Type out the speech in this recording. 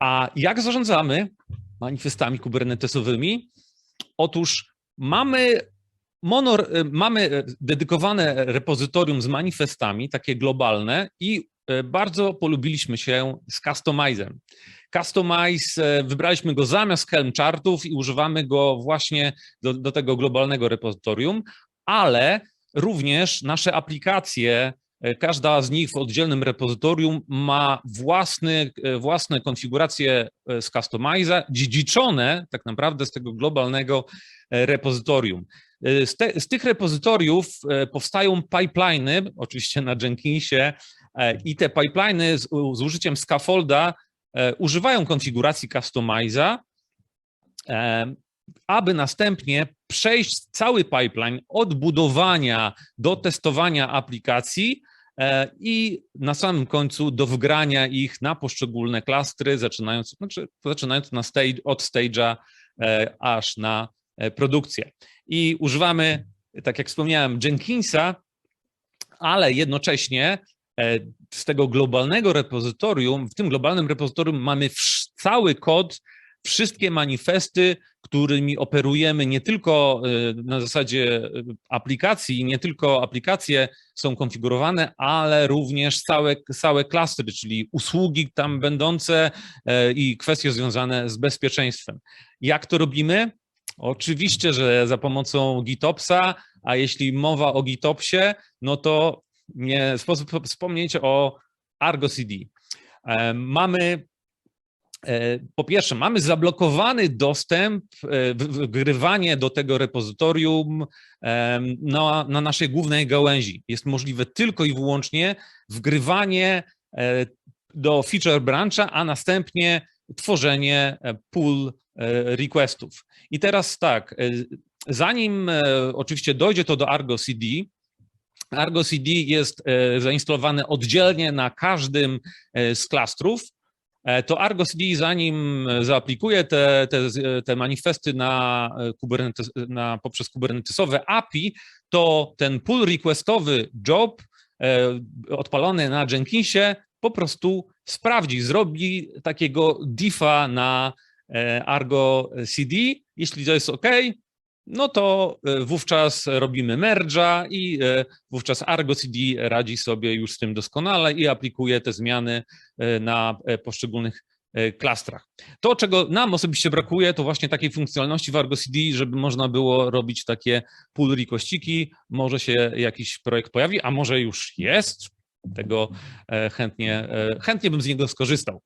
A jak zarządzamy manifestami kubernetesowymi? Otóż mamy, mono, mamy dedykowane repozytorium z manifestami, takie globalne i bardzo polubiliśmy się z Customizem. Customize, wybraliśmy go zamiast Helm chartów i używamy go właśnie do, do tego globalnego repozytorium, ale również nasze aplikacje, każda z nich w oddzielnym repozytorium ma własny, własne konfiguracje z Customize'a, dziedziczone tak naprawdę z tego globalnego repozytorium. Z, te, z tych repozytoriów powstają pipeliny, oczywiście na Jenkinsie, i te pipeliny z, z użyciem scaffolda używają konfiguracji Customize'a, aby następnie przejść cały pipeline od budowania do testowania aplikacji i na samym końcu do wgrania ich na poszczególne klastry, zaczynając, znaczy, zaczynając na stage, od stage'a aż na produkcję. I używamy, tak jak wspomniałem, Jenkinsa, ale jednocześnie z tego globalnego repozytorium, w tym globalnym repozytorium mamy cały kod, wszystkie manifesty, którymi operujemy nie tylko na zasadzie aplikacji, nie tylko aplikacje są konfigurowane, ale również całe, całe klastry, czyli usługi tam będące i kwestie związane z bezpieczeństwem. Jak to robimy? Oczywiście, że za pomocą GitOpsa, a jeśli mowa o GitOpsie, no to nie sposób wspomnieć o Argo CD. Mamy po pierwsze, mamy zablokowany dostęp, wgrywanie do tego repozytorium na, na naszej głównej gałęzi. Jest możliwe tylko i wyłącznie wgrywanie do feature brancha, a następnie tworzenie pull requestów. I teraz tak, zanim oczywiście dojdzie to do Argo CD, Argo CD jest zainstalowane oddzielnie na każdym z klastrów, to Argo CD, zanim zaaplikuje te, te, te manifesty na, Kubernetes, na poprzez kubernetesowe API, to ten pull requestowy job odpalony na Jenkinsie po prostu sprawdzi, zrobi takiego diffa na Argo CD. Jeśli to jest OK, no to wówczas robimy merge'a i wówczas Argo CD radzi sobie już z tym doskonale i aplikuje te zmiany na poszczególnych klastrach. To, czego nam osobiście brakuje, to właśnie takiej funkcjonalności w Argo CD, żeby można było robić takie pull requestiki, może się jakiś projekt pojawi, a może już jest, tego chętnie, chętnie bym z niego skorzystał.